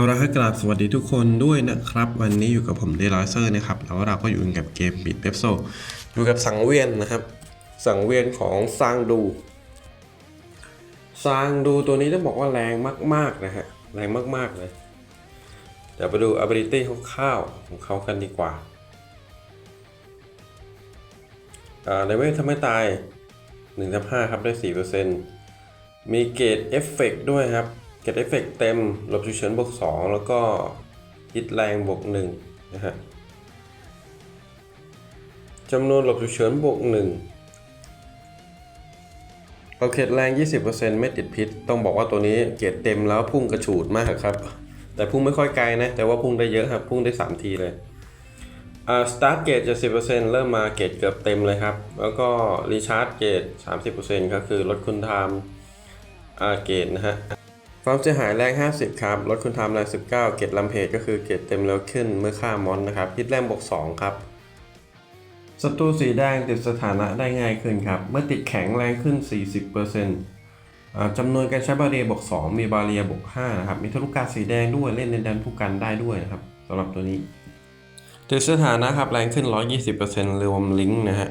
เอาละให้กราบสวัสดีทุกคนด้วยนะครับ วันนี้อยู่กับผมเดลเซอร์นะครับแล้วเราก็อยู่กับเกมบิดเ e ปโซอยู่กับสังเวียนนะครับ สังเวียนของซางดูซางดูตัวนี้ต้องบอกว่าแรงมากๆนะฮะแรงมากๆเลยเดี๋ยวไปดู ability คร่าวๆของเขากันดีกว่าอ่าเลเวลทำให้ตาย1.5ครับได้ 4%มีเกรดเอฟเฟกด้วยครับ เกรดเอฟเฟกเต็มหลบฉุกเฉินบวก2 แล้วก็ฮิตแรงบวก1นะฮะจำนวนหลบฉุกเฉินบวก1เอาเกรดแรง 20%ไม่ติดพิษ ต้องบอกว่าตัวนี้เกรดเต็มแล้วพุ่งกระฉูดมากครับ แต่พุ่งไม่ค่อยไกลนะ แต่ว่าพุ่งได้เยอะครับ พุ่งได้ 3 ทีเลยอ่าสตาร์ทเกจ70%เริ่มมาเกจเกือบเต็มเลยครับ แล้วก็รีชาร์จเกจ30%ก็คือลดคุณไทม์อ่าเกจนะฮะ ความเสียหายแรง50 ครับ ลดคุณทม์แรง19 เกตลัมเพจก็คือเกตเต็มเร็วขึ้นเมื่อฆ่ามอนนะครับฮิตแรงบวก2ครับศัตรูสีแดงติดสถานะได้ง่ายขึ้นครับ เมื่อติดแข็งแรงขึ้น 40%อ่าจำนวนการใช้บาเรียบวก2 มีบาเรียบวก5นะครับ มีทะลุกาสีแดงด้วย เล่นในแดนผู้กันได้ด้วยนะครับสำหรับตัวนี้ติดสถานะครับแรงขึ้น 120%รวมลิงก์นะฮะ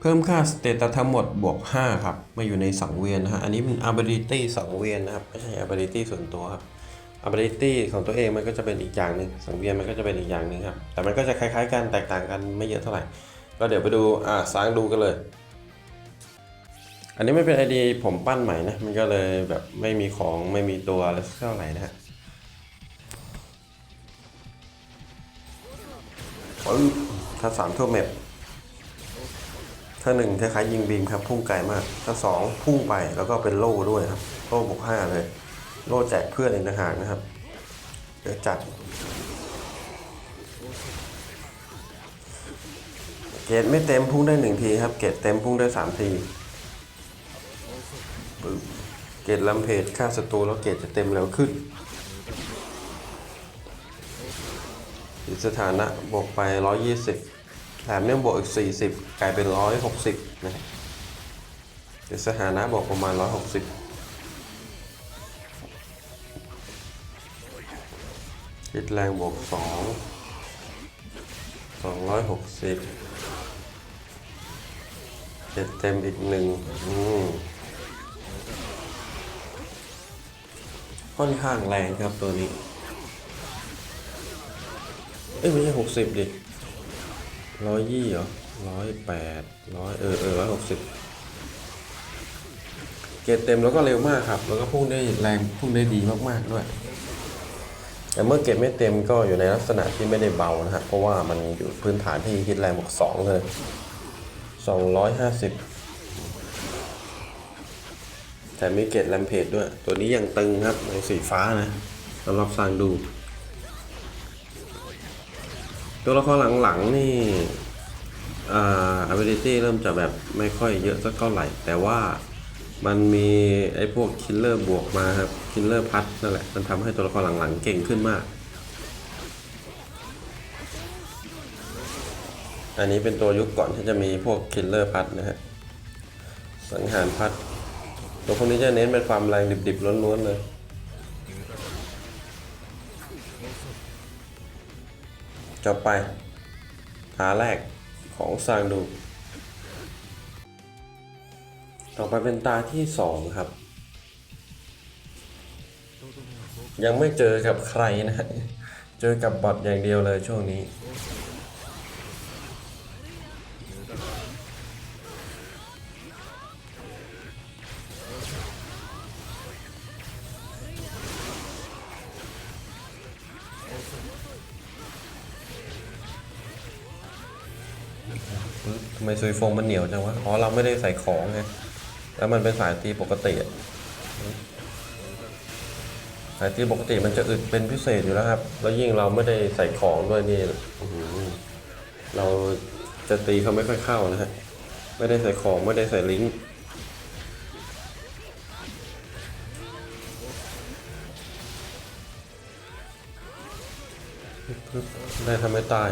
เพิ่มค่าสเตตัสทั้งหมดบวก 5 ครับ มาอยู่ในสังเวียนนะฮะ อันนี้เป็น ability สังเวียนนะครับ ไม่ใช่ ability ส่วนตัวครับ ability ของตัวเองมันก็จะเป็นอีกอย่างหนึ่งสังเวียนมันก็จะเป็นอีกอย่างหนึ่งครับ แต่มันก็จะคล้ายๆกันแตกต่างกันไม่เยอะเท่าไหร่ ก็เดี๋ยวไปดู อ่าสร้างดูกันเลย อันนี้ไม่เป็นไอเดียผมปั้นใหม่นะ มันก็เลยแบบไม่มีของไม่มีตัวอะไรสักเท่าไหร่นะฮะถ้าสามทั่วแมป ถ้าหนึ่งคล้ายๆยิงบีมครับพุ่งไกลมาก ถ้าสองพุ่งไปแล้วก็เป็นโล่ด้วยครับ โล่บวกห้าเลย โล่แจกเพื่อนอีกต่างหากนะครับ เดี๋ยวจัด เกตไม่เต็มพุ่งได้หนึ่งทีครับ เกตเต็มพุ่งได้สามทีเกตลัมเพจฆ่าศัตรูแล้วเกตจะเต็มเร็วขึ้นอีกสถานะบวกไป 120 แถมเนี่ยบวกอีก 40 กลายเป็น 160 นะครับเดี๋ยวสถานะบวกประมาณ 160คิดแรงบวก 2 260เจ็ดเต็มอีกหนึ่งค่อนข้างแรงครับตัวนี้ เอ้ยไม่ใช่หกสิบดิ ร้อยยี่เหรอร้อยแปดร้อยเออเออร้อยหกสิบเกรดเต็มแล้วก็เร็วมากครับ แล้วก็พุ่งได้แรงพุ่งได้ดีมากๆด้วย แต่เมื่อเกรดไม่เต็มก็อยู่ในลักษณะที่ไม่ได้เบานะฮะเพราะว่ามันอยู่พื้นฐานที่ฮิตแรงบวกสองเลยสองร้อยห้าสิบแต่มีเกรดแรมเพจด้วย ตัวนี้ยังตึงครับในสีฟ้านะสำหรับสร้างดู ตัวละครหลังๆนี่อ่า ability เริ่มจะแบบไม่ค่อยเยอะสักเท่าไหร่ แต่ว่ามันมีไอ้พวกคิลเลอร์บวกมาครับคิลเลอร์พัดนั่นแหละ มันทำให้ตัวละครหลังๆเก่งขึ้นมาก อันนี้เป็นตัวยุคก่อนที่จะมีพวกคิลเลอร์พัดนะฮะ สังหารพัด ตัวพวกนี้จะเน้นเป็นความแรงดิบๆล้วนๆเลย จบไปหาแรกของซางดู ต่อไปเป็นตาที่สองครับ ยังไม่เจอกับใครนะฮะเจอกับบอทอย่างเดียวเลยช่วงนี้ ทำไมซุยฟมมันเหนียวจังวะ อ๋อ เราไม่ได้ใส่ของไง แล้วมันเป็นสายตีปกติ สายตีปกติมันจะอึดเป็นพิเศษอยู่แล้วครับ แล้วยิ่งเราไม่ได้ใส่ของด้วยนี่เราจะตีเขาไม่ค่อยเข้านะฮะ ไม่ได้ใส่ของไม่ได้ใส่ลิงก์ปึ๊บได้ทำให้ตาย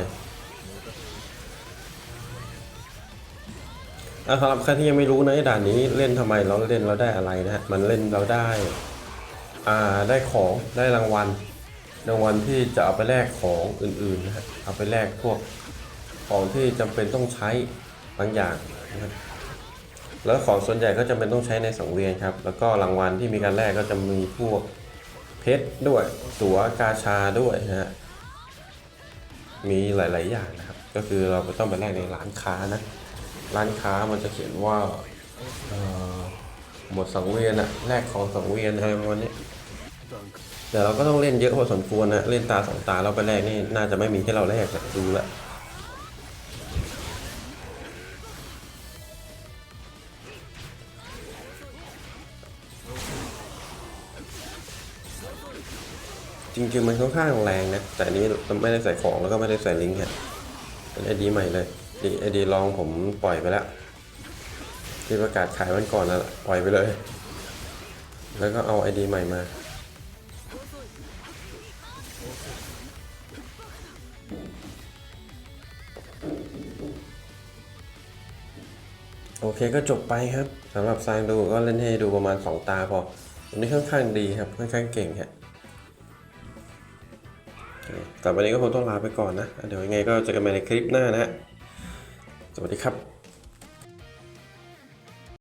สำหรับใครที่ยังไม่รู้นะไอ้ด่านนี้เล่นทำไมเราเล่นเราได้อะไรนะฮะมันเล่นเราได้อ่าได้ของได้รางวัลรางวัลที่จะเอาไปแลกของอื่นๆนะฮะเอาไปแลกพวกของที่จำเป็นต้องใช้บางอย่างนะครับแล้วของส่วนใหญ่ก็จำเป็นต้องใช้ในสังเวียนครับ แล้วก็รางวัลที่มีการแลกก็จะมีพวกเพชรด้วยตั๋วกาชาด้วยนะฮะมีหลาย ๆ อย่างนะครับ ก็คือเราก็ต้องไปแลกในร้านค้านะ ร้านค้ามันจะเขียนว่าหมดสังเวียนอะแลกของสังเวียนอะไรประมาณนี้แต่เราก็ต้องเล่นเยอะพอสมควรนะเล่นตาสองตาเราไปแลกนี่น่าจะไม่มีให้เราแลกแหละดูลวจริงๆมันค่อนข้างแรงนะแต่นนี้ไม่ได้ใส่ของแล้วก็ไม่ได้ใส่ลิงก์ฮะเป็นไอดีใหม่เลย ไอดีลองผมปล่อยไปแล้ว ที่ประกาศขายวันก่อนนั่นแหละปล่อยไปเลย แล้วก็เอาไอดีใหม่มาโอเคก็จบไปครับสำหรับซางดูก็เล่นให้ดูประมาณ 2 ตาพออันนี้ค่อนข้างดีครับ ค่อนข้างเก่งฮะโอเคแต่วันนี้ก็คงต้องลาไปก่อนนะ เดี๋ยวยังไงก็เจอกันใหม่ในคลิปหน้านะฮะ สวัสดีครับ